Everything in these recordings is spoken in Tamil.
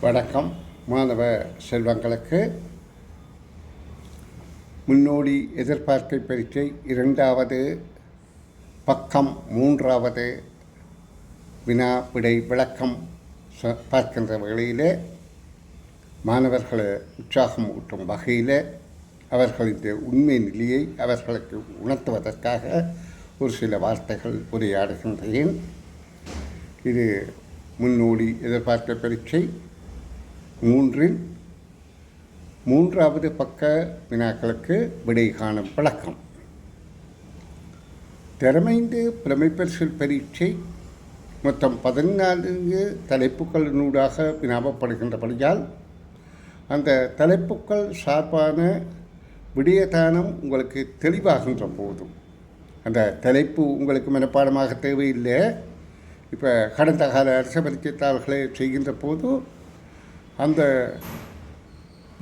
வணக்கம் மாணவ செல்வங்களுக்கு. முன்னோடி எதிர்பார்க்கை பரீட்சை இரண்டாவது பக்கம் மூன்றாவது வினா விடை விளக்கம் ச- பார்க்கின்ற வகையில் மாணவர்களை உற்சாகம் ஊட்டும் வகையில் அவர்களின் உண்மை நிலையை அவர்களுக்கு உணர்த்துவதற்காக ஒரு சில வார்த்தைகள் உரையாடுகின்றேன். இது முன்னோடி எதிர்பார்க்க பரீட்சை மூன்றில் மூன்றாவது பக்க வினாக்களுக்கு விடை காணும் பழக்கம். திறமைந்து பிரமைப்பரிசில் பரீட்சை மொத்தம் பதினான்கு தலைப்புகளினூடாக வினாவப்படுகின்றபடியால் அந்த தலைப்புக்கள் சார்பான விடயதானம் உங்களுக்கு தெளிவாகின்ற போதும். அந்த தலைப்பு உங்களுக்கு மனப்பாடமாக தேவையில்லை. இப்போ கடந்த கால அரச பரீட்சைத்தாள்களை செய்கின்ற போது அந்த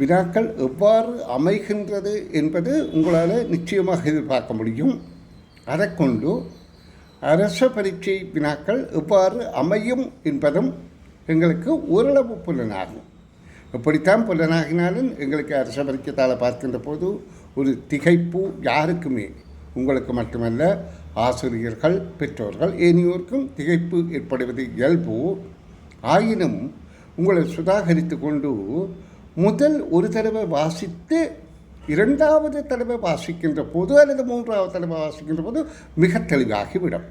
வினாக்கள் எவ்வாறு அமைகின்றது என்பது உங்களால் நிச்சயமாக எதிர்பார்க்க முடியும். அதை கொண்டு அரச பரீட்சை வினாக்கள் எவ்வாறு அமையும் என்பதும் எங்களுக்கு ஓரளவு புலனாகும். எப்படித்தான் புலனாகினாலும் எங்களுக்கு அரச பரீட்சத்தால் பார்க்கின்ற போது ஒரு திகைப்பு யாருக்குமே. உங்களுக்கு மட்டுமல்ல ஆசிரியர்கள் பெற்றோர்கள் ஏனையோருக்கும் திகைப்பு ஏற்படுவது இயல்பு. ஆயினும் உங்களை சுதாகரித்து கொண்டு முதல் ஒரு தடவை வாசித்து இரண்டாவது தடவை வாசிக்கின்ற போது அல்லது மூன்றாவது தடவை வாசிக்கின்ற போது மிக தெளிவாகிவிடும்.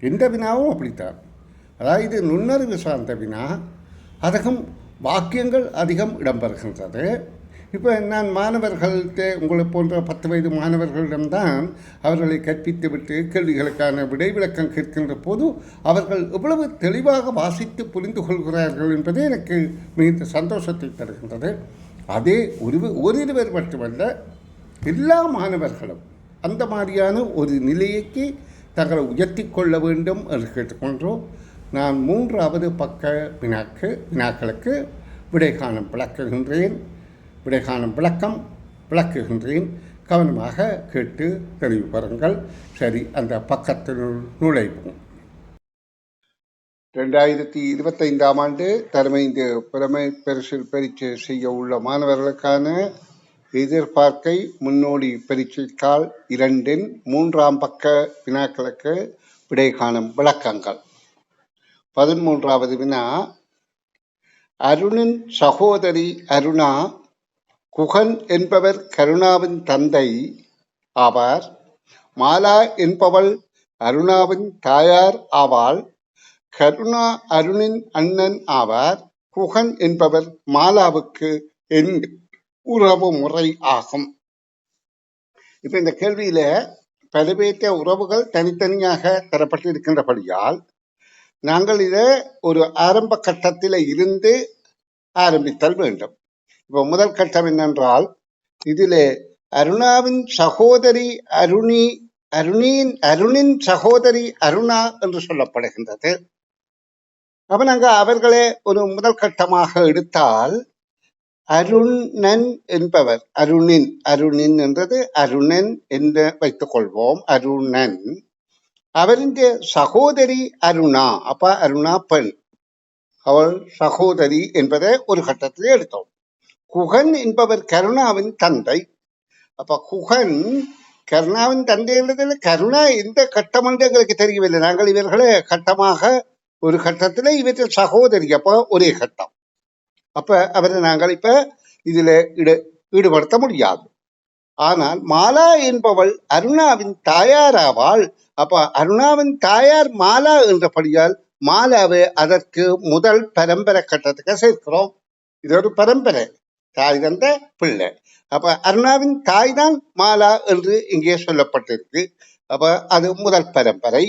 எந்த வினாவும் அப்படித்தான். அதாவது நுண்ணறிவு சார்ந்த வினா அதிகம் வாக்கியங்கள் அதிகம் இடம்பெறுகின்றது. இப்போ நான் மாணவர்கள்ட்ட உங்களை போன்ற பத்து வயது மாணவர்களிடம்தான் அவர்களை கற்பித்து விட்டு கேள்விகளுக்கான விடைவிலக்கம் கேட்கின்ற போது அவர்கள் எவ்வளவு தெளிவாக வாசித்து புரிந்து கொள்கிறார்கள் என்பது எனக்கு மிகுந்த சந்தோஷத்தை தருகின்றது. அதே ஒரு ஓரிருவர் மட்டுமல்ல எல்லா மாணவர்களும் அந்த மாதிரியான ஒரு நிலையைக்கு தங்களை உயர்த்தி கொள்ள வேண்டும் என்று கேட்டுக்கொண்டோம். நான் மூன்றாவது பக்க வினாக்கு வினாக்களுக்கு விடை காண விளக்குகின்றேன். விடைகாணும் விளக்கம் விளக்குகின்றேன். கவனமாக கேட்டு தெளிவு பெறுங்கள். சரி அந்த பக்கத்தினுள் நுழைவோம். ரெண்டாயிரத்தி இருபத்தைந்தாம் ஆண்டு தலைமைந்து பிரமை பரிசில் பரீட்சை செய்ய உள்ள மாணவர்களுக்கான எதிர்பார்க்கை முன்னோடி பரீட்சைத்தாள் இரண்டின் மூன்றாம் பக்க வினாக்களுக்கு விடை காணும் விளக்கங்கள். பதிமூன்றாவது வினா அருணின் சகோதரி அருணா குகன் என்பவர் கருணாவின் தந்தை ஆவார். மாலா என்பவள் அருணாவின் தாயார் ஆவாள். கருணா அருணின் அண்ணன் ஆவார். குகன் என்பவர் மாலாவுக்கு என் உறவு முறை ஆகும். இப்ப இந்த கேள்வியில பதிவேற்ற உறவுகள் தனித்தனியாக தரப்பட்டிருக்கின்றபடியால் நாங்கள் இதை ஒரு ஆரம்ப கட்டத்தில் இருந்து ஆரம்பித்தல் வேண்டும். இப்போ முதல் கட்டம் என்னென்றால் இதிலே அருணாவின் சகோதரி அருணி அருணியின் அருணின் சகோதரி அருணா என்று சொல்லப்படுகின்றது. அப்ப நாங்க அவர்களே ஒரு முதல் கட்டமாக எடுத்தால் அருணன் என்பவர் அருணின் அருணின் என்றது அருணன் என்று வைத்துக் கொள்வோம் அருணன். அவரின் சகோதரி அருணா அப்ப அருணா பெண். அவள் சகோதரி என்பதை ஒரு கட்டத்திலே எடுத்தோம். குகன் என்பவர் கருணாவின் தந்தை. அப்ப குகன் கருணாவின் தந்தை என்றதில் கருணா எந்த கட்டம் என்று எங்களுக்கு தெரியவில்லை. நாங்கள் இவர்களை கட்டமாக ஒரு கட்டத்துல இவற்றில் சகோதரி. அப்ப ஒரே கட்டம். அப்ப அவரை நாங்கள் இப்ப இதுல ஈடு ஈடுபடுத்த முடியாது. ஆனால் மாலா என்பவள் அருணாவின் தாயாராவாள். அப்ப அருணாவின் தாயார் மாலா என்றபடியால் மாலாவை அதற்கு முதல் பரம்பரை கட்டத்துக்கு சேர்க்கிறோம். இது ஒரு பரம்பரை. தாய் தந்த பிள்ளை. அப்ப அருணாவின் தாய் தான் மாலா என்று இங்கே சொல்லப்பட்டிருக்கு. அப்ப அது முதல் பரம்பரை.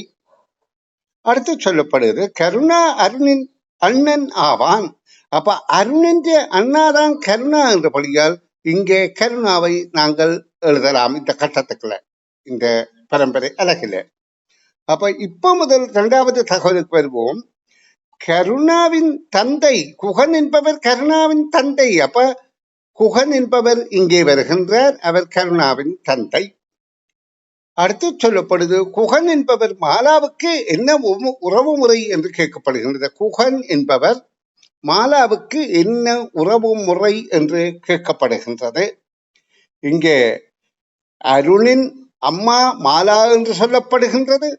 அடுத்து சொல்லப்படுது கருணா அருணின் அண்ணன் ஆவான். அப்ப அருணின் அண்ணாதான் கருணா என்றபடியால் இங்கே கருணாவை நாங்கள் எழுதலாம் இந்த கட்டத்துக்குள்ள இந்த பரம்பரை அழகில. அப்ப இப்ப முதல் இரண்டாவது தகவலுக்கு வருவோம். கருணாவின் தந்தை குகன் என்பவர் கருணாவின் தந்தை. அப்ப குகன் என்பவர் இங்கே வருகின்றார். அவர் கருணாவின் தந்தை. அடுத்து சொல்லப்படுது குகன் என்பவர் மாலாவுக்கு என்ன உறவு முறை என்று கேட்கப்படுகின்றது. குகன் என்பவர் மாலாவுக்கு என்ன உறவு முறை என்று கேட்கப்படுகின்றது. இங்கே அருணின் அம்மா மாலா என்று சொல்லப்படுகின்றது.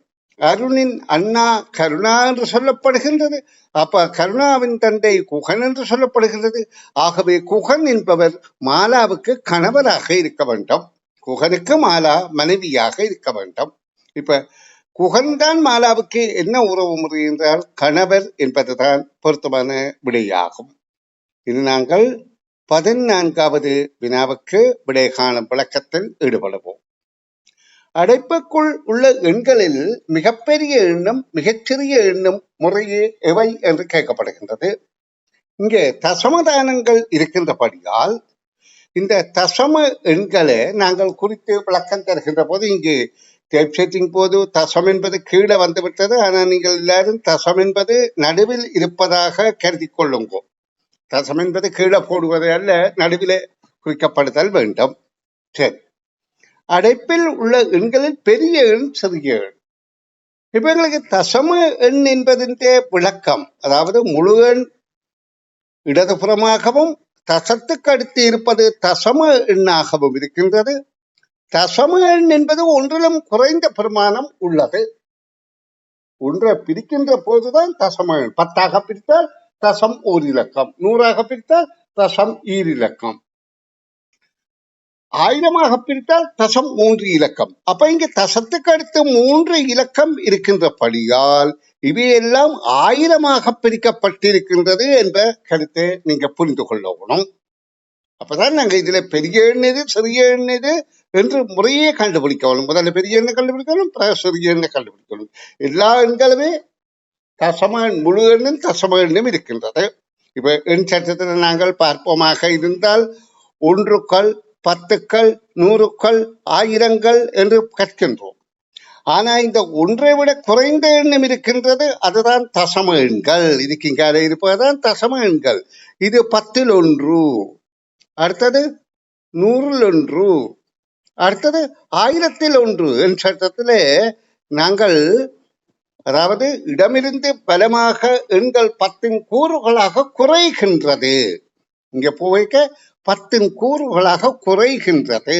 அருணின் அண்ணா கருணா என்று சொல்லப்படுகின்றது. அப்ப கருணாவின் தந்தை குகன் என்று சொல்லப்படுகின்றது. ஆகவே குகன் என்பவர் மாலாவுக்கு கணவராக இருக்க வேண்டும். குகனுக்கு மாலா மனைவியாக இருக்க வேண்டும். இப்ப குகன்தான் மாலாவுக்கு என்ன உறவு முறை என்றால் கணவர் என்பதுதான் பொருத்தமான விடையாகும். இது நாங்கள் பதினான்காவது வினாவுக்கு விடை காணும் விளக்கத்தில் ஈடுபடுவோம். அடைப்புக்குள் உள்ள எண்களில் மிகப்பெரிய எண்ணம் மிகச்சிறிய எண்ணம் முறையே எவை என்று கேட்கப்படுகின்றது. இங்கே தசமதானங்கள் இருக்கின்றபடியால் இந்த தசம எண்களை நாங்கள் குறித்து விளக்கம் தருகின்ற போது இங்கு டைப் செட்டிங் போது தசம் என்பது கீழே வந்துவிட்டது. ஆனால் நீங்கள் எல்லாரும் தசம் என்பது நடுவில் இருப்பதாக கருதி கொள்ளுங்கோ. தசம் என்பது கீழே போடுவது அல்ல நடுவிலே குறிக்கப்படுதல் வேண்டும். சரி. அடைப்பில் உள்ள எண்களில் பெரிய எண் சிறிய எண். இவர்களுக்கு தசம எண் என்பதின் விளக்கம். அதாவது முழு எண் இடதுபுறமாகவும் தசத்துக்கு அடுத்து இருப்பது தசம எண்ணாகவும் இருக்கின்றது. தசம எண் என்பது ஒன்றிலும் குறைந்த பிரமாணம் உள்ளது. ஒன்றை பிரிக்கின்ற போதுதான் தசம எண். பத்தாக பிரித்தால் தசம் ஓர் இலக்கம். நூறாக பிரித்தால் தசம் ஈரிலக்கம் ஆயிரமாக பிரித்தால் தசம் மூன்று இலக்கம். அப்ப இங்க தசத்துக்கு அடுத்து மூன்று இலக்கம் இருக்கின்ற படியால் இவையெல்லாம் ஆயிரமாக பிரிக்கப்பட்டிருக்கின்றது என்ற கருத்தை நீங்க புரிந்து கொள்ளணும். அப்பதான் நாங்க இதுல பெரிய எண்ணது சிறிய எண்ணது என்று முறையே கண்டுபிடிக்கணும் முதல்ல பெரிய எண்ணை கண்டுபிடிக்கணும் சிறிய எண்ணை கண்டுபிடிக்கணும். எல்லா எண்களுமே தசம முழு எண்ணும் தசம எண்ணும் இருக்கின்றது. இப்ப எண் சட்டத்தில் நாங்கள் பார்ப்போமாக இருந்தால் ஒன்றுக்கள் பத்துக்கள் நூறுக்கள் ஆயிரங்கள் என்று கற்கின்றோம். ஆனா இந்த ஒன்றை விட குறைந்த எண்ணம் இருக்கின்றது அதுதான் தசம எண்கள். இதுக்கு இங்கால இருப்பதுதான் தசம எண்கள். இது பத்தில் ஒன்று. அடுத்தது நூறில் ஒன்று. அடுத்தது ஆயிரத்தில் ஒன்று என்ற சட்டத்திலே நாங்கள் அதாவது இடமிருந்து பலமாக எண்கள் பத்தின் கூறுகளாக குறைகின்றது. இங்க போய்க்க பத்தின் கூறுகளாக குறைகின்றது.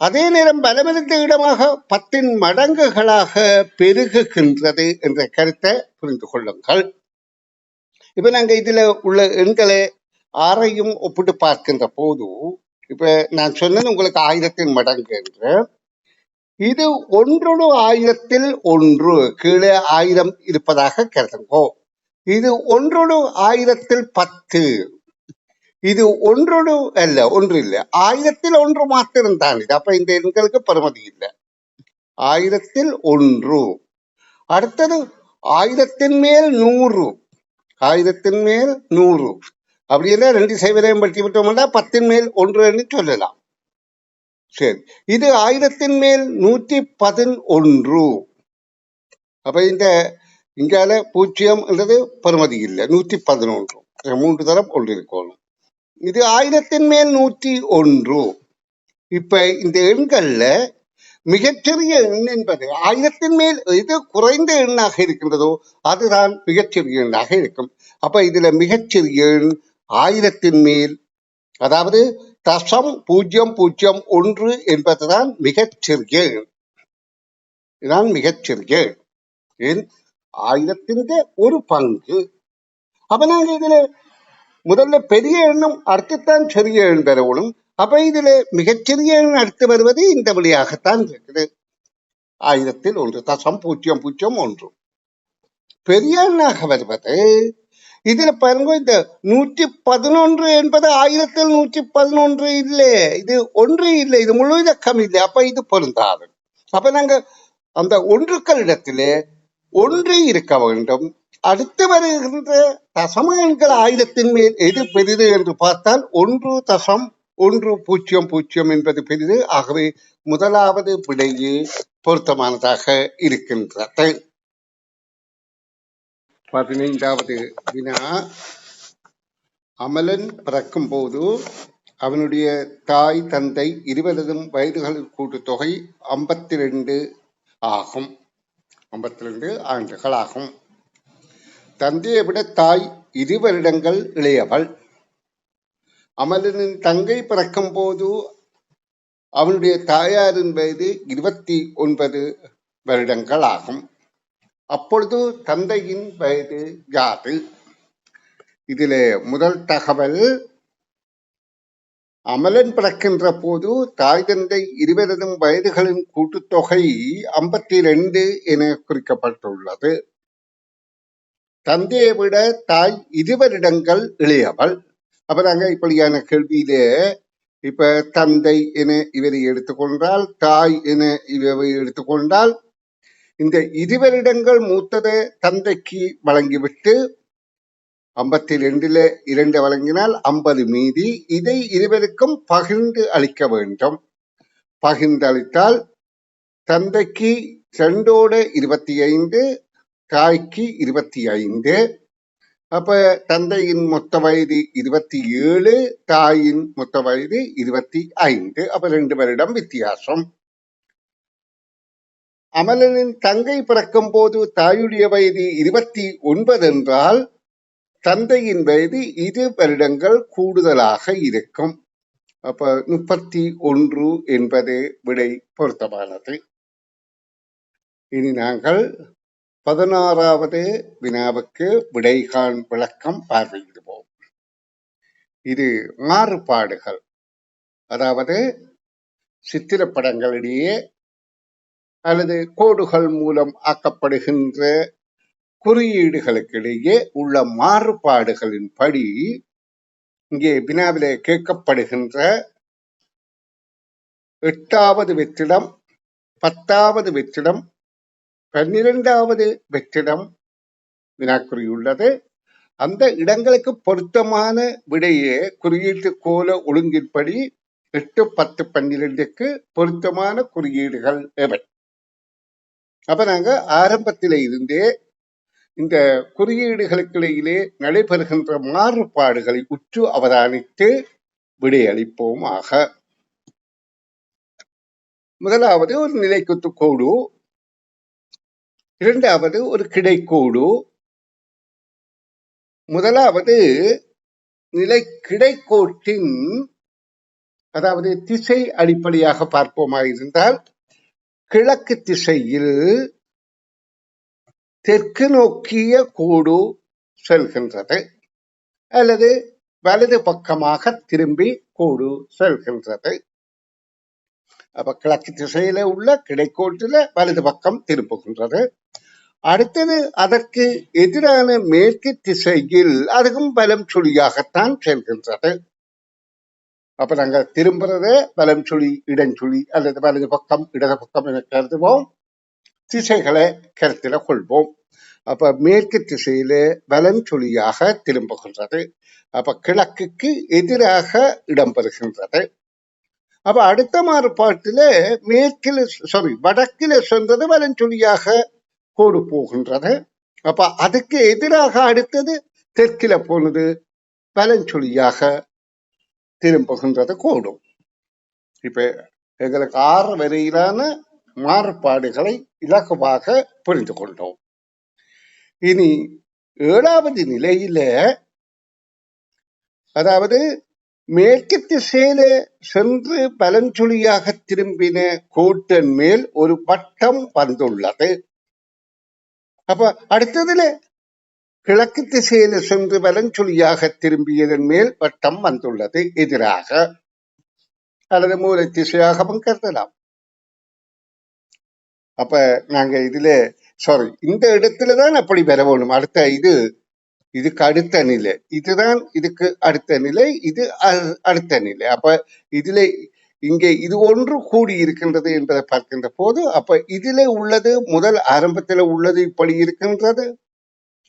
அதே நேரம் பலமிருந்த இடமாக பத்தின் மடங்குகளாக பெருகுகின்றது என்ற கருத்தை புரிந்து கொள்ளுங்கள். இப்ப நாங்க இதுல உள்ள எண்களை ஆறையும் ஒப்பிட்டு பார்க்கின்ற போது இப்ப நான் சொன்னது உங்களுக்கு ஆயிரத்தின் மடங்கு என்று. இது ஒன்றொரு ஆயிரத்தில் ஒன்று கீழே ஆயிரம் இருப்பதாக கருதுங்கோ. இது ஒன்றொரு ஆயிரத்தில் பத்து இது ஒன்றோடு அல்ல ஒன்று இல்லை ஆயிரத்தில் ஒன்று மாத்திரம் தான் இது. அப்ப இந்த எண்களுக்கு பருமதி இல்லை. ஆயிரத்தில் ஒன்று. அடுத்தது ஆயிரத்தின் மேல் நூறு. ஆயிரத்தின் மேல் நூறு. அப்படின்னா ரெண்டு சைவரையும் பற்றி விட்டோம்னா பத்தின் மேல் ஒன்றுன்னு சொல்லலாம். சரி. இது ஆயிரத்தின் மேல் நூற்றி பதினொன்று. அப்ப இந்த இங்கால பூஜ்ஜியம் என்றது பெறுமதி இல்லை. நூற்றி பதினொன்று. மூன்று தரம் ஒன்று இருக்கணும் இது ஆயிரத்தின் மேல் நூற்றி ஒன்று. இப்ப இந்த எண்கள்ல மிகச்சிறிய எண் என்பது ஆயிரத்தின் மேல் எது குறைந்த எண்ணாக இருக்கின்றதோ அதுதான் மிகச்சிறிய எண்ணாக இருக்கும். அப்ப இதுல மிகச்சிறிய எண் ஆயிரத்தின் மேல் அதாவது தசம் பூஜ்ஜியம் பூஜ்ஜியம் ஒன்று என்பதுதான் மிகச்சிறிய எண். இதுதான் மிகச்சிறிய எண். எண் ஆயிரத்தின் ஒரு பங்கு. அப்ப நாங்க இதுல முதல்ல பெரிய எண்ணும் அடுத்துத்தான் சிறிய எண் பெறணும் அப்ப இதுல மிகச்சிறிய எண் அடுத்து வருவது இந்த வழியாகத்தான் இருக்குது. ஆயிரத்தில் ஒன்று தசம் பூஜ்ஜியம் பூஜ்ஜியம் ஒன்று. பெரிய எண்ணாக வருவது இதுல பாருங்க இந்த நூற்றி பதினொன்று என்பது ஆயிரத்தில் நூற்றி பதினொன்று இல்லை இது ஒன்று இல்லை இது முழு இலக்கம் இல்லை அப்ப இது பொருந்தாது. அப்ப நாங்க அந்த ஒன்றுக்கள் இடத்திலே ஒன்று இருக்க வேண்டும் அடுத்து வருகின்ற தசம எண்கள் ஆயுதத்தின் மேல் எது பெரிது என்று பார்த்தால் ஒன்று தசம் ஒன்று பூஜ்ஜியம் பூஜ்ஜியம் என்பது பெரிது. ஆகவே முதலாவது விடையே பொருத்தமானதாக இருக்கின்றது. பதினைந்தாவது வினா. அமலன் பிறக்கும் போது அவனுடைய தாய் தந்தை இருவரதும் வயதுகளின் கூட்டுத்தொகை ஐம்பத்தி ரெண்டு ஆகும். ஐம்பத்தி ரெண்டு ஆண்டுகள் ஆகும். தந்தையை விட தாய் இரு வருடங்கள் இளையவள். அமலனின் தங்கை பிறக்கும் போது அவனுடைய தாயாரின் வயது இருபத்தி ஒன்பது வருடங்கள் ஆகும். அப்பொழுது தந்தையின் வயது யாது இதில் முதல் தகவல் அமலன் பிறக்கின்ற போது தாய் தந்தை இருவரதும் வயதுகளின் கூட்டுத்தொகை ஐம்பத்தி ரெண்டு என குறிக்கப்பட்டுள்ளது. தந்தையை விட தாய் இருவரிடங்கள் இளையவள். அப்ப நாங்க இப்படியான கேள்வியிலே இப்ப தந்தை என இவரை எடுத்துக்கொண்டால் தாய் என இவரை எடுத்துக்கொண்டால் இந்த இருவரிடங்கள் மூத்ததை தந்தைக்கு வழங்கிவிட்டு ஐம்பத்தி ரெண்டுல இரண்டு வழங்கினால் ஐம்பது மீதி இதை இருவருக்கும் பகிர்ந்து அளிக்க வேண்டும். பகிர்ந்து அளித்தால் தந்தைக்கு ரெண்டோட இருபத்தி ஐந்து தாய்க்கு இருபத்தி ஐந்து அப்ப தந்தையின் மொத்த வயது இருபத்தி ஏழு தாயின் மொத்த வயது இருபத்தி ஐந்து அப்ப ரெண்டு வருடம் வித்தியாசம். அமலனின் தங்கை பிறக்கும் போது தாயுடைய வயது இருபத்தி ஒன்பது என்றால் தந்தையின் வயது இரு வருடங்கள் கூடுதலாக இருக்கும். அப்ப முப்பத்தி ஒன்று என்பது விடை பொருத்தமானது. இனி நாங்கள் பதினாறாவது வினாவுக்கு விடைகான் விளக்கம் பார்வையிடுவோம். இது மாறுபாடுகள் அதாவது சித்திரப்படங்களிடையே அல்லது கோடுகள் மூலம் ஆக்கப்படுகின்ற குறியீடுகளுக்கிடையே உள்ள மாறுபாடுகளின் படி இங்கே வினாவிலே கேட்கப்படுகின்ற எட்டாவது வெற்றிடம் பத்தாவது வெற்றிடம் பன்னிரெண்டாவது வெற்றிடம் வினாக்குறியுள்ளது. அந்த இடங்களுக்கு பொருத்தமான விடையே குறியீட்டு கோல ஒழுங்கின்படி எட்டு பத்து பன்னிரெண்டுக்கு பொருத்தமான குறியீடுகள் எவை? அப்ப நாங்க ஆரம்பத்தில இருந்தே இந்த குறியீடுகளுக்கிடையிலே நடைபெறுகின்ற மாறுபாடுகளை உற்று அவதானித்து விடையளிப்போம் ஆக முதலாவது ஒரு நிலைக்குத்து கோடு. இரண்டாவது ஒரு கிடைக்கோடு. முதலாவது நிலை கிடைக்கோட்டின் அதாவது திசை அடிப்படையாக பார்ப்போமாயிருந்தால் கிழக்கு திசையில் தெற்கு நோக்கிய கூடு செல்கின்றது அல்லது வலது பக்கமாக திரும்பி கூடு செல்கின்றது. அப்ப கிழக்கு திசையில உள்ள கிடைக்கோட்டில வலது பக்கம் திருப்புகின்றது அடுத்தது அதற்கு எதிரான மேற்கு திசையில் அதுவும் பலம் சுழியாகத்தான் செல்கின்றது. அப்ப நாங்க திரும்புறத பலம் சுழி இடஞ்சுழி அல்லது வலது பக்கம் இடது பக்கம் என கருதுவோம். திசைகளை கருத்தில கொள்வோம். அப்ப மேற்கு திசையில வலம் சுழியாக திரும்புகின்றது. அப்ப கிழக்குக்கு எதிராக இடம்பெறுகின்றது அப்ப அடுத்த மாறுபாட்டிலே மேற்கில் சாரி வடக்கில் சென்றது வலஞ்சுழியாக கோடு போகின்றது. அப்ப அதுக்கு எதிராக அடுத்தது தெற்கில போனது வலஞ்சுழியாக திரும்புகின்றது கோடும். இப்ப எங்களுக்கு ஆறு வரையிலான மாறுபாடுகளை இலகுவாக புரிந்து கொண்டோம். இனி ஏழாவது நிலையில அதாவது மேற்கு திசையிலே சென்று பலஞ்சொலியாக திரும்பின கோட்டன் மேல் ஒரு பட்டம் வந்துள்ளது அப்ப அடுத்ததுல கிழக்கு திசையில சென்று வலஞ்சுழியாக திரும்பியதன் மேல் வட்டம் வந்துள்ளது எதிராக. அல்லது மூலை திசையாகவும் கருதலாம். அப்ப நாங்க இதுல சாரி இந்த இடத்துலதான் அப்படி பெற வேணும் அடுத்த இது இதுக்கு அடுத்த நிலை. இதுதான் இதுக்கு அடுத்த நிலை. இது அடுத்த நிலை. அப்ப இதுல இங்கே இது ஒன்று கூடி இருக்கின்றது என்பதை பார்க்கின்ற போது அப்ப இதுல உள்ளது முதல் ஆரம்பத்தில் உள்ளது இப்படி இருக்கின்றது.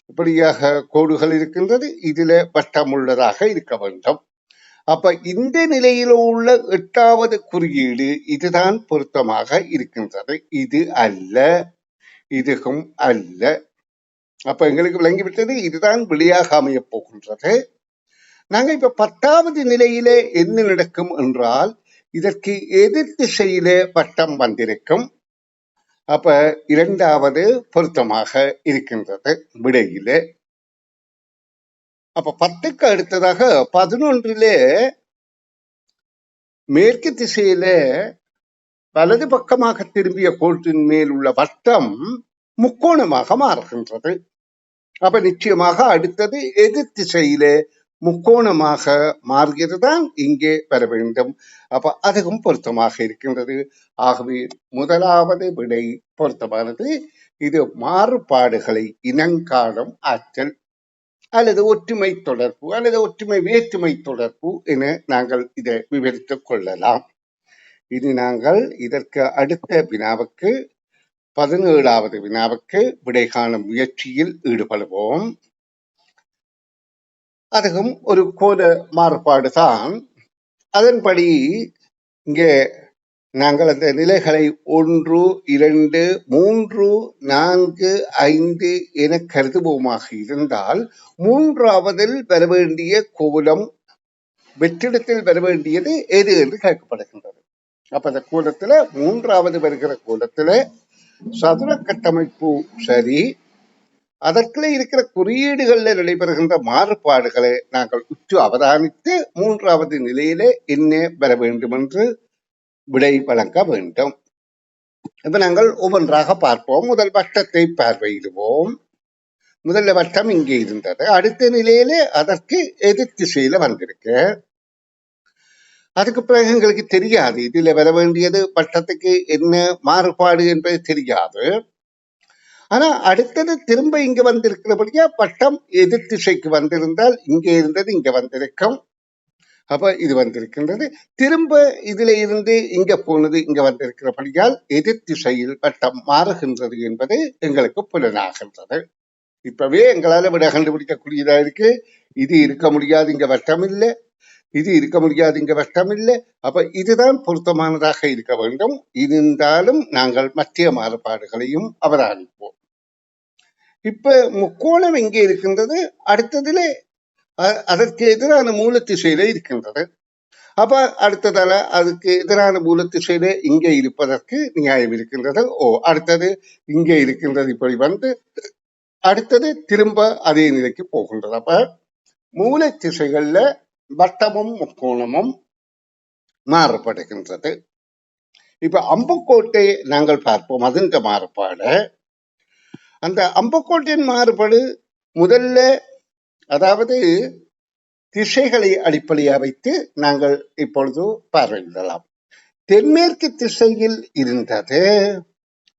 இப்படியாக கோடுகள் இருக்கின்றது. இதுல வட்டம் உள்ளதாக இருக்க வேண்டும். அப்ப இந்த நிலையில உள்ள எட்டாவது குறியீடு இதுதான் பொருத்தமாக இருக்கின்றது. இது அல்ல. இதுகும் அல்ல. அப்ப எங்களுக்கு விளங்கிவிட்டது இதுதான் வெளியாக அமைய போகின்றது. நாங்க இப்ப பத்தாவது நிலையிலே என்ன நடக்கும் என்றால் இதற்கு எதிர் திசையிலே வட்டம் வந்திருக்கும். அப்ப இரண்டாவது பொருத்தமாக இருக்கின்றது விடையிலே. அப்ப பத்துக்கு அடுத்ததாக பதினொன்றிலே மேற்கு திசையிலே வலது பக்கமாக திரும்பிய கோட்டின் மேல் உள்ள வட்டம் முக்கோணமாக மாறுகின்றது. அப்ப நிச்சயமாக அடுத்தது எதிர் திசையிலே முக்கோணமாக மாறுகிறதுதான் இங்கே பெற வேண்டும். அப்ப அதுவும் பொருத்தமாக இருக்கின்றது. ஆகவே முதலாவது விடை பொருத்தமானது. இது மாறுபாடுகளை இனங்காலம் ஆற்றல் அல்லது ஒற்றுமை தொடர்பு அல்லது ஒற்றுமை வேற்றுமை தொடர்பு என நாங்கள் இதை விவரித்துக் கொள்ளலாம். இனி நாங்கள் இதற்கு அடுத்த வினாவுக்கு பதினேழாவது வினாவுக்கு விடை காணும் முயற்சியில் ஈடுபடுவோம். அதுவும் ஒரு கோல மாறுபாடு தான். அதன்படி இங்கே நாங்கள் அந்த நிலைகளை ஒன்று இரண்டு மூன்று நான்கு ஐந்து என கருதுவோமாக இருந்தால் மூன்றாவதில் வர வேண்டிய கோலம் வெற்றிடத்தில் வர வேண்டியது எது என்று கேட்கப்படுகின்றது. அப்ப அந்த கோலத்துல மூன்றாவது வருகிற கோலத்துல சதுர கட்டமைப்பு சரி. அதற்குள்ள இருக்கிற குறியீடுகளில் நடைபெறுகின்ற மாறுபாடுகளை நாங்கள் உற்று அவதானித்து மூன்றாவது நிலையிலே என்ன பெற வேண்டும் என்று விடை வழங்க வேண்டும். இப்ப நாங்கள் ஒவ்வொன்றாக பார்ப்போம். முதல் வட்டத்தை பார்வையிடுவோம். முதல்ல வட்டம் இங்கே இருந்தது. அடுத்த நிலையிலே அதற்கு எதிர் திசையில வந்திருக்கு. அதுக்கு பிறகு எங்களுக்கு தெரியாது. இதுல வர வேண்டியது பட்டத்துக்கு என்ன மாறுபாடு என்பது தெரியாது. ஆனா அடுத்தது திரும்ப இங்க வந்திருக்கிறபடியா பட்டம் எதிர் திசைக்கு வந்திருந்தால் இங்க இருந்தது இங்க வந்திருக்கும். அப்ப இது வந்திருக்கின்றது. திரும்ப இதுல இருந்து இங்க போனது இங்க வந்திருக்கிறபடியால் எதிர் திசையில் பட்டம் மாறுகின்றது என்பது எங்களுக்கு புலனாகின்றது. இப்பவே எங்களால விட கண்டுபிடிக்கக்கூடியதா இருக்கு. இது இருக்க முடியாது இங்க வட்டம் இல்லை இது இருக்க முடியாது இங்க கஷ்டமில்லை இல்லை. அப்ப இதுதான் பொருத்தமானதாக இருக்க வேண்டும். இருந்தாலும் நாங்கள் மத்திய மாறுபாடுகளையும் அவதானிப்போம் இப்ப முக்கோணம் எங்கே இருக்கின்றது? அடுத்ததிலே அதற்கு எதிரான மூலதிசையில இருக்கின்றது. அப்ப அடுத்ததால அதுக்கு எதிரான மூல திசையில இங்கே இருப்பதற்கு நியாயம் இருக்கின்றது. ஓ அடுத்தது இங்கே இருக்கின்றது இப்படி வந்து அடுத்தது திரும்ப அதே நிலைக்கு போகின்றது. அப்ப மூல திசைகள்ல வட்டமும் முக்கோணமும் மாறுபடுகின்றது. இப்ப அம்புக்கோட்டை நாங்கள் பார்ப்போம் அதுங்க மாறுபாடு. அந்த அம்புக்கோட்டையின் மாறுபாடு முதல்ல அதாவது திசைகளை அடிப்படையாக வைத்து நாங்கள் இப்பொழுது பார்வையிடலாம். தென்மேற்கு திசையில் இருந்தது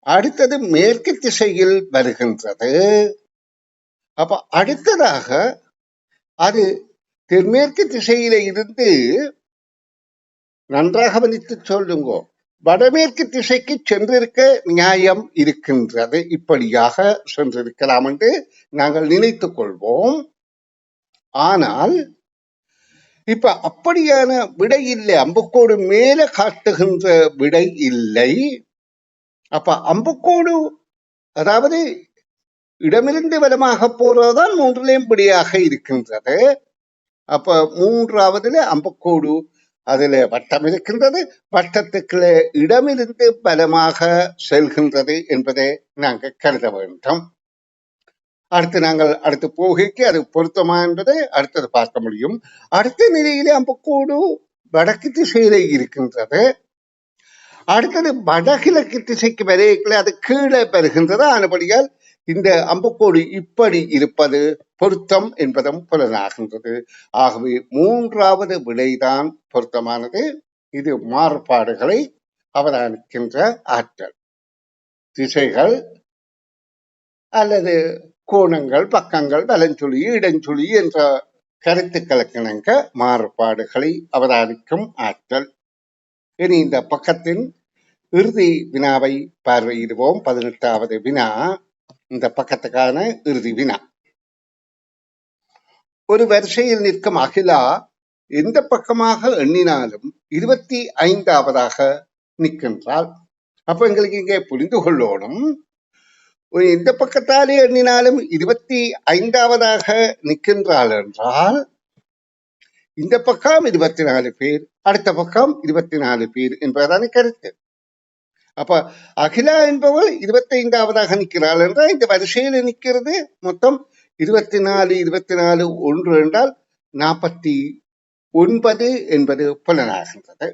அடுத்தது மேற்கு திசையில் வருகின்றது. அப்ப அடுத்ததாக அது தென்மேற்கு திசையில இருந்து நன்றாக கவனித்து சொல்லுங்க. வடமேற்கு திசைக்கு சென்றிருக்க நியாயம் இருக்கின்றது. இப்படியாக சென்றிருக்கலாம் என்று நாங்கள் நினைத்துக் கொள்வோம். ஆனால் இப்ப அப்படியான விடை இல்லை. அம்புக்கோடு மேல காட்டுகின்ற விடை இல்லை. அப்ப அம்புக்கோடு அதாவது இடமிருந்து வலமாக போறதுதான் மூன்றிலேயும் விடையாக இருக்கின்றது. அப்ப மூன்றாவதுல அம்பக்கோடு. அதுல வட்டம் இருக்கின்றது. வட்டத்துக்குள்ள இடமிருந்து பலமாக செல்கின்றது என்பதை நாங்கள் கருத வேண்டும். அடுத்து நாங்கள் அடுத்து போகைக்கு அது பொருத்தமா என்பதை அடுத்தது பார்க்க முடியும். அடுத்த நிலையிலே அம்பக்கோடு வடக்கு திசையிலே இருக்கின்றது. அடுத்தது வடகிழக்கு திசைக்கு வரையில அது கீழே பெறுகின்றது? ஆனபடியால் இந்த அம்புக்கோடு இப்படி இருப்பது பொருத்தம் என்பதும் புலனாகின்றது. ஆகவே மூன்றாவது விடைதான் பொருத்தமானது. இது மாறுபாடுகளை அவதானிக்கின்ற ஆற்றல். திசைகள் அல்லது கோணங்கள் பக்கங்கள் வலஞ்சுழி இடஞ்சொலி என்ற கருத்துக்களுக்கிணங்க மாறுபாடுகளை அவதானிக்கும் ஆற்றல். இனி இந்த பக்கத்தின் இறுதி வினாவை பார்வையிடுவோம். பதினெட்டாவது வினா. இந்த பக்கத்துக்கான இறுதி வினா. ஒரு வரிசையில் நிற்கும் அகிலா எந்த பக்கமாக எண்ணினாலும் இருபத்தி ஐந்தாவதாக நிற்கின்றாள். அப்ப எங்களுக்கு இங்கே புரிந்து கொள்ளணும். எந்த பக்கத்தாலே எண்ணினாலும் இருபத்தி ஐந்தாவதாக நிற்கின்றாள் என்றால் இந்த பக்கம் இருபத்தி நாலு பேர் அடுத்த பக்கம் இருபத்தி நாலு பேர் என்பதான கருத்து. அப்ப அகிலா என்பவள் இருபத்தி ஐந்தாவதாக நிற்கிறாள் என்றால் இந்த வரிசையில் நிற்கிறது. மொத்தம் இருபத்தி நாலு இருபத்தி நாலு ஒன்று என்றால் நாற்பத்தி ஒன்பது என்பது புலனாகின்றது.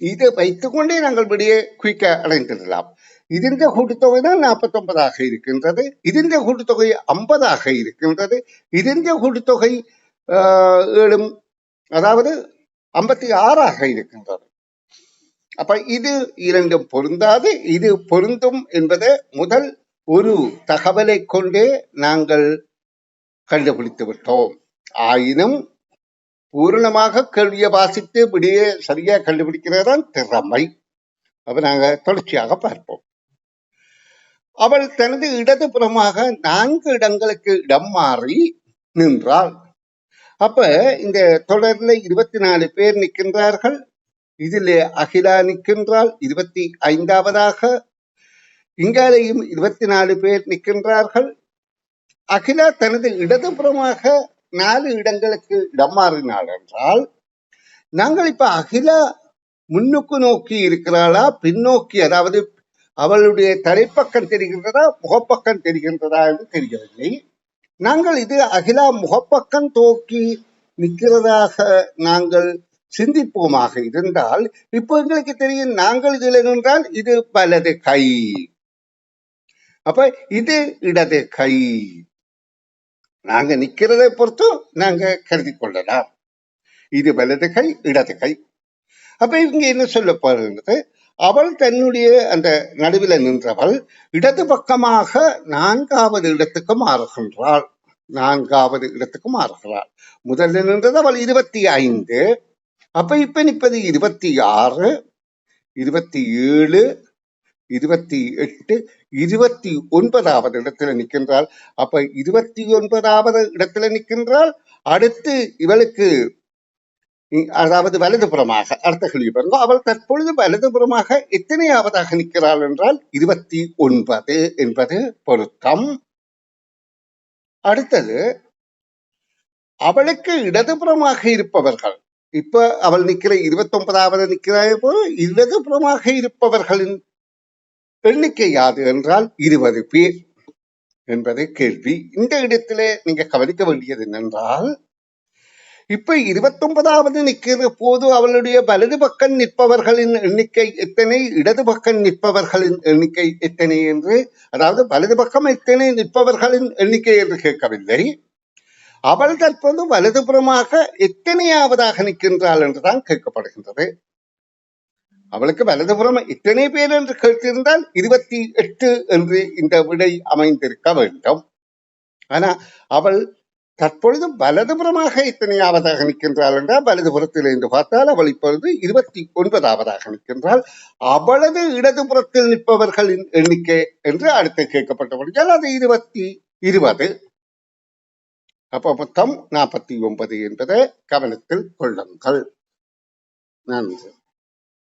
இதை வைத்துக்கொண்டே நாங்கள் விடிய குயிக்க அடைந்திடலாம். இதந்த கூட்டுத்தொகை தான் நாற்பத்தொன்பதாக இருக்கின்றது. இதந்த கூட்டுத்தொகை ஐம்பதாக இருக்கின்றது. இதந்த கூட்டுத்தொகை ஏழும் அதாவது ஐம்பத்தி ஆறாக இருக்கின்றது. அப்ப இது இரண்டும் பொருந்தாது. இது பொருந்தும் என்பது முதல் ஒரு தகவலை கொண்டே நாங்கள் கண்டுபிடித்து விட்டோம். ஆயினும் பூரணமாக கேள்வியை வாசித்து விடிய சரியா கண்டுபிடிக்கிறதான் திறமை. அப்ப நாங்க தொடர்ச்சியாக பார்ப்போம். அவள் தனது இடதுபுறமாக நான்கு இடங்களுக்கு இடம் மாறி நின்றாள். அப்ப இந்த தொடர்ல இருபத்தி நாலு பேர் நிற்கின்றார்கள். இதிலே அகிலா நிற்கின்றாள் இருபத்தி ஐந்தாவதாக. இங்காலையும் இருபத்தி நாலு பேர் நிற்கின்றார்கள். அகிலா தனது இடதுபுறமாக நாலு இடங்களுக்கு இடம் மாறினாள் என்றால் நாங்கள் இப்ப அகிலா முன்னுக்கு நோக்கி இருக்கிறாளா பின்னோக்கி அதாவது அவளுடைய தலைப்பக்கம் தெரிகின்றதா முகப்பக்கம் தெரிகின்றதா என்று தெரியவில்லை. நாங்கள் இது அகிலா முகப்பக்கம் தோக்கி நிற்கிறதாக நாங்கள் சிந்திப்போமாக இருந்தால் இப்போ எங்களுக்கு தெரியும் நாங்கள் இதில் நின்றால் இது வலது கை. அப்ப இது இடது கை. நாங்க நிக்கிறதை பொறுத்து நாங்க கருதி கொள்ளலாம். இது வலது கை இடது கை. அப்ப இங்க என்ன சொல்ல போறது அவள் தன்னுடைய அந்த நடுவில் நின்றவள் இடது பக்கமாக நான்காவது இடத்துக்கு மாறுகின்றாள். நான்காவது இடத்துக்கு மாறுகிறாள். முதல்ல நின்றது அவள் இருபத்தி ஐந்து. அப்ப இப்ப நிற்பது இருபத்தி ஆறு இருபத்தி ஏழு இருபத்தி எட்டு இருபத்தி ஒன்பதாவது இடத்துல நிற்கின்றாள். அப்ப இருபத்தி ஒன்பதாவது இடத்துல நிற்கின்றாள். அடுத்து இவளுக்கு அதாவது வலதுபுறமாக அடுத்த கேள்வி பாருங்க. அவள் தற்பொழுது வலதுபுறமாக எத்தனையாவதாக நிற்கிறாள் என்றால் இருபத்தி ஒன்பது என்பது பொருத்தம். அடுத்தது அவளுக்கு இடதுபுறமாக இருப்பவர்கள். இப்ப அவள் நிக்கிற இருபத்தி ஒன்பதாவது நிற்கிறாய் இடதுபுறமாக இருப்பவர்களின் எண்ணிக்கை யாது என்றால் இருபது பேர் என்பது கேள்வி. இந்த இடத்திலே நீங்க கவனிக்க வேண்டியது என்னென்றால் இப்ப இருபத்தொன்பதாவது நிற்கிற போது அவளுடைய வலது பக்கம் நிற்பவர்களின் எண்ணிக்கை எத்தனை இடது பக்கம் நிற்பவர்களின் எண்ணிக்கை எத்தனை என்று அதாவது வலது பக்கம் எத்தனை நிற்பவர்களின் எண்ணிக்கை என்று கேட்கவில்லை. அவள் தற்போது வலதுபுறமாக எத்தனையாவதாக நிற்கின்றாள் என்றுதான் கேட்கப்படுகின்றது. அவளுக்கு வலதுபுறம் எத்தனை பேர் என்று கேட்டிருந்தால் இருபத்தி எட்டு என்று இந்த விடை அமைந்திருக்க வேண்டும். ஆனா அவள் தற்பொழுது வலதுபுறமாக எத்தனையாவதாக நிற்கின்றாள் என்றால் வலதுபுறத்தில் என்று பார்த்தால் அவள் இப்பொழுது இருபத்தி ஒன்பதாவதாக நிற்கின்றாள். அவளது இடதுபுறத்தில் நிற்பவர்களின் எண்ணிக்கை என்று அடுத்து கேட்கப்பட்டபடியால் அது இருபத்தி இருபது. அப்ப மொத்தம் நாற்பத்தி ஒன்பது என்பதை கவனத்தில் கொள்ளுங்கள். நன்றி.